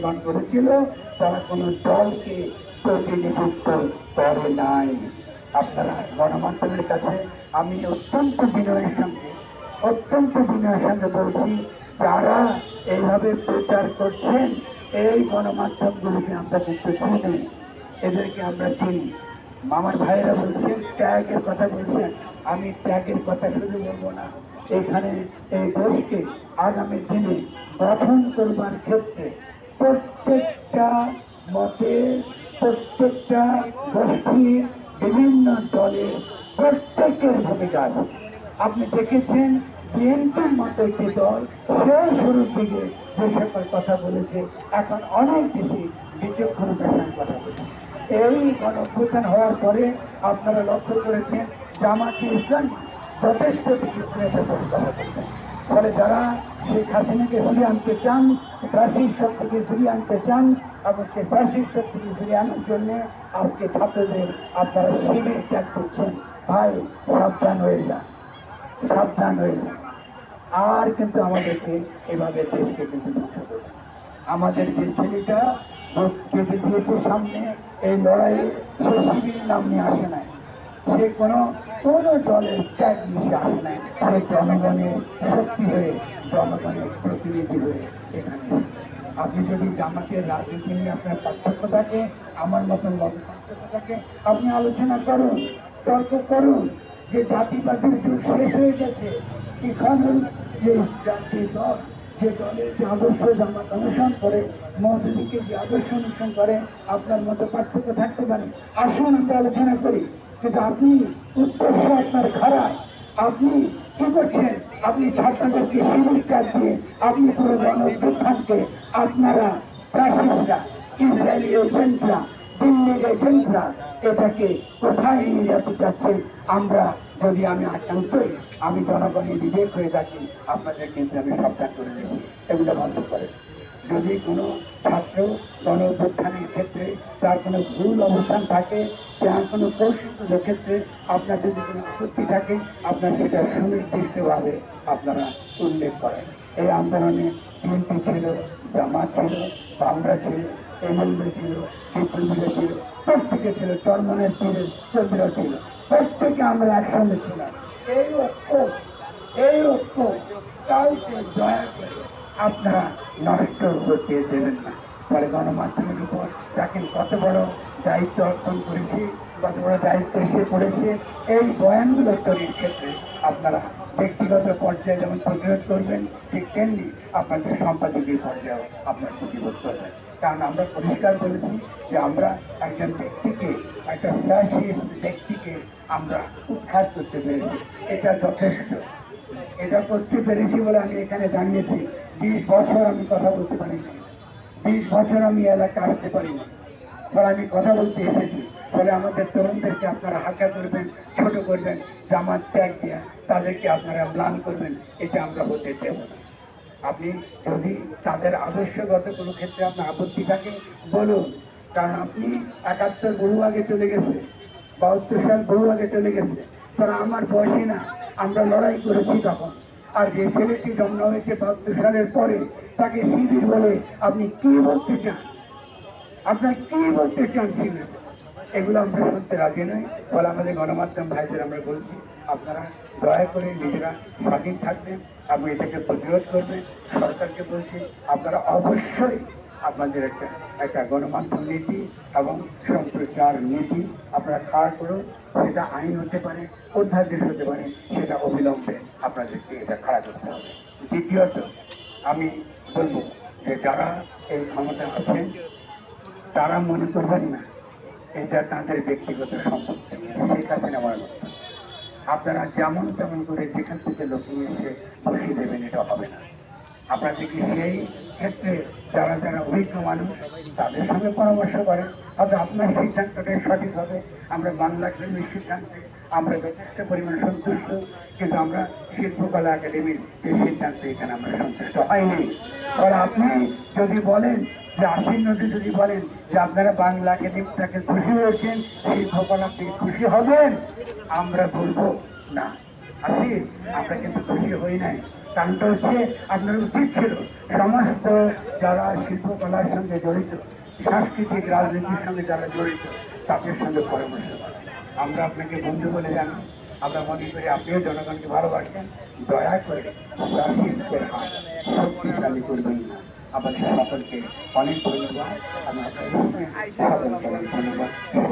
নির্মাণ করেছিল, তারা কোনো দলকে প্রতিনিধিত্ব করে নাই। আপনারা গণমাধ্যমের কাছে, আমি অত্যন্ত বিনয়ের সঙ্গে, অত্যন্ত বিনয়ের সঙ্গে বলছি, যারা এইভাবে প্রচার করছেন, এই গণমাধ্যমগুলিকে আমরা কিন্তু চিনি এদেরকে আমরা চিনি। আমার ভাইয়েরা বলছেন, ত্যাগের কথা বলছেন। আমি ত্যাগের কথা শুধু বলব না, এখানে এই দেশকে আগামী দিনে গঠন করবার ক্ষেত্রে প্রত্যেকটা মতে, প্রত্যেকটা গোষ্ঠীর বিভিন্ন দলের প্রত্যেকের ভূমিকা আছে আপনি দেখেছেন, বিএনপির মতো একটি দল সেই শুরুর দিকে যে সকল কথা বলেছে, এখন অনেক বেশি বিচক্ষণতার সঙ্গে কথা বলেছে। এই গণঅভ্যুত্থান হওয়ার পরে আপনারা লক্ষ্য করেছেন জামাতি ইসলাম যথেষ্ট বিচিত্রের কথা বলছেন ফলে যারা শেখ হাসিনাকে ফিরিয়ে আনতে চান ফ্যাসিস্ট শক্তিকে ফিরিয়ে আনতে চান এবং সে ফ্যাসিস্ট শক্তিকে ফিরিয়ে আনার জন্য আজকে ছাত্রদের আপনারা শিবির ত্যাগ করছেন ভাই সাবধান হয়ে যান সাবধান হয়ে যান আর কিন্তু আমাদেরকে এভাবে দেশকে কিন্তু। আমাদের যে ছেলেটা কেটে দিয়েছে সামনে এই লড়াইয়ে সে শিবির নাম নিয়ে আসে নাই সে কোনো কোনো দলের ত্যাগ মিশে আসে নাই। সে জনগণের শক্তি হয়ে, জনগণের প্রতিনিধি হয়ে এখানে আপনি যদি জামাতের রাজনীতি নিয়ে আপনার পার্থক্য থাকে, আমার মতন মত পার্থক্য থাকে, আপনি আলোচনা করুন, তর্ক করুন যে জাতিবাদীর যুগ শেষ হয়ে গেছে। এখানে যে জাতীয় দল, যে দলের যে আদর্শ জামাত অনুসরণ করে মৌদুদিকে যে আদর্শ অনুসরণ করে, আপনার মতো পার্থক্য থাকতে পারে। আসুন, আমরা আলোচনা করি। কিন্তু আপনি উত্তর আপনার খারাপ। আপনি কি করছেন? আপনি ছাত্রদেরকে শিবির ত্যাগ দিয়ে আপনি পুরো গণঅভ্যুত্থানকে আপনারা ফ্যাসিস্টরা ইসরায়েলি এজেন্টরা দিল্লির এজেন্টরা এটাকে কোথায় নিয়ে যেতে চাচ্ছে আমরা যদি আমি আকান্তই আমি জনগণের বিবেক হয়ে থাকি, আপনাদের কিন্তু আমি সাবধান করে দেবো এগুলো বন্ধ করে যদি কোনো ছাত্র গণ অভ্যুত্থানের ক্ষেত্রে তার কোনো ভুল অবস্থান থাকে যার কোনো কৌশল ক্ষেত্রে আপনার যদি কোনো আপত্তি থাকে, আপনার সেটা সুনির্দিষ্টভাবে আপনারা উল্লেখ করেন। এই আন্দোলনে বিএনপি ছিল, জামাত ছিল বাংলা ছিল, এমএলএ ছিল শিল্পীরা ছিল, প্রত্যেকে ছিল চরমনের ছিল চন্দ্র ছিল। প্রত্যেকে আমরা একসঙ্গে ছিলাম। এই ঐক্য এই ঐক্য কাউকে দয়া করে আপনারা নষ্ট করতে দেবেন না। ফলে গণমাধ্যমের উপর দেখেন কত বড় দায়িত্ব অর্পণ করেছি, কত বড় দায়িত্ব এসে পড়েছে, এই বয়ানগুলো তৈরির ক্ষেত্রে আপনারা ব্যক্তিগত পর্যায়ে যেমন প্রতিরোধ করবেন, ঠিক তেমনি আপনাদের সম্পাদকীয় পর্যায়েও আপনার প্রতিরোধ করবেন কারণ আমরা পরিষ্কার বলেছি যে আমরা একজন ব্যক্তিকে, একটা ফ্যাসিস্ট ব্যক্তিকে আমরা উদ্ধার করতে পেরেছি। এটা যথেষ্ট। এটা করতে পেরেছি বলে আমি এখানে জানিয়েছি। বিশ বছর আমি কথা বলতে পারিনি। বিশ বছর আমি এলাকা আসতে পারিনি। ফলে আমি কথা বলতে এসেছি। ফলে আমাদের তরুণদেরকে আপনারা হালকা করবেন, ছোট করবেন, জামাত ত্যাগ দিয়ে তাদেরকে আপনারা ম্লান করবেন, এটা আমরা হতে দেব না আপনি যদি তাদের আদর্শগত কোনো ক্ষেত্রে আপনার আপত্তি থাকে, বলুন। কারণ আপনি একাত্তর বহু আগে চলে গেছে, বাহাত্তর সাল বহু আগে চলে গেছে। তারা আমার বয়সী না। আমরা লড়াই করেছি তখন আর যে ছেলেটি জন্ম হয়েছে বাহাত্তর সালের পরে, তাকে শিবির বলে আপনি কি বলতে চান? আপনার কি বলতে চান শিবির এগুলো আমরা শুনতে রাজি নই। ফলে আমাদের গণমাধ্যম ভাইদের আমরা বলছি, আপনারা দয়া করে নিজেরা স্বাধীন থাকবেন এবং এটাকে প্রতিরোধ করবেন। সরকারকে বলছি, আপনারা অবশ্যই আপনাদের একটা একটা গণমাধ্যম নীতি এবং সম্প্রচার নীতি আপনারা খাড় করুন, সেটা আইন হতে পারে, অধ্যাদেশ হতে পারে, সেটা অবিলম্বে আপনাদেরকে এটা খাড়া করতে হবে। দ্বিতীয়ত, আমি বলব যে যারা এই ক্ষমতা আছেন, তারা মনে করবেন না, এটা তাদের ব্যক্তিগত সম্পত্তি হাসিনা আমার মতো। আপনারা যেমন তেমন করে যেখান থেকে লোক নিয়ে এসে বসিয়ে দেবেন, এটা হবে না। আপনাদেরকে সেই ক্ষেত্রে যারা যারা অভিজ্ঞ মানুষ, তাদের সঙ্গে পরামর্শ করেন হয়তো আপনার সিদ্ধান্তটাই সঠিক হবে। আমরা বাংলা ফিল্মের সিদ্ধান্তে আমরা যথেষ্ট পরিমাণে সন্তুষ্ট, কিন্তু আমরা শিল্পকলা একাডেমির যে সিদ্ধান্তে এখানে আমরা সন্তুষ্ট হয়নি আর আপনি যদি বলেন যে আশির নদী যদি বলেন যে আপনারা বাংলা একাডেমি থেকে খুশি হয়েছেন, শিল্পকলা থেকে খুশি হবেন? আমরা বলব না। আসি আমরা কিন্তু খুশি হই নাই। কারণটা হচ্ছে আপনার উচিত ছিল সমস্ত যারা শিল্পকলার সঙ্গে জড়িত, সাংস্কৃতিক রাজনীতির সঙ্গে যারা জড়িত, তাদের সঙ্গে পরামর্শ। আমরা আপনাকে বন্ধু বলে জানি। আমরা মনে করি আপনিও জনগণকে ভালোবাসেন। দয়া করে রাজনীতির হাত। শক্তিশালী করবেন না। আমাদের সকলকে অনেক ধন্যবাদ। আমি আপনাদের ধন্যবাদ।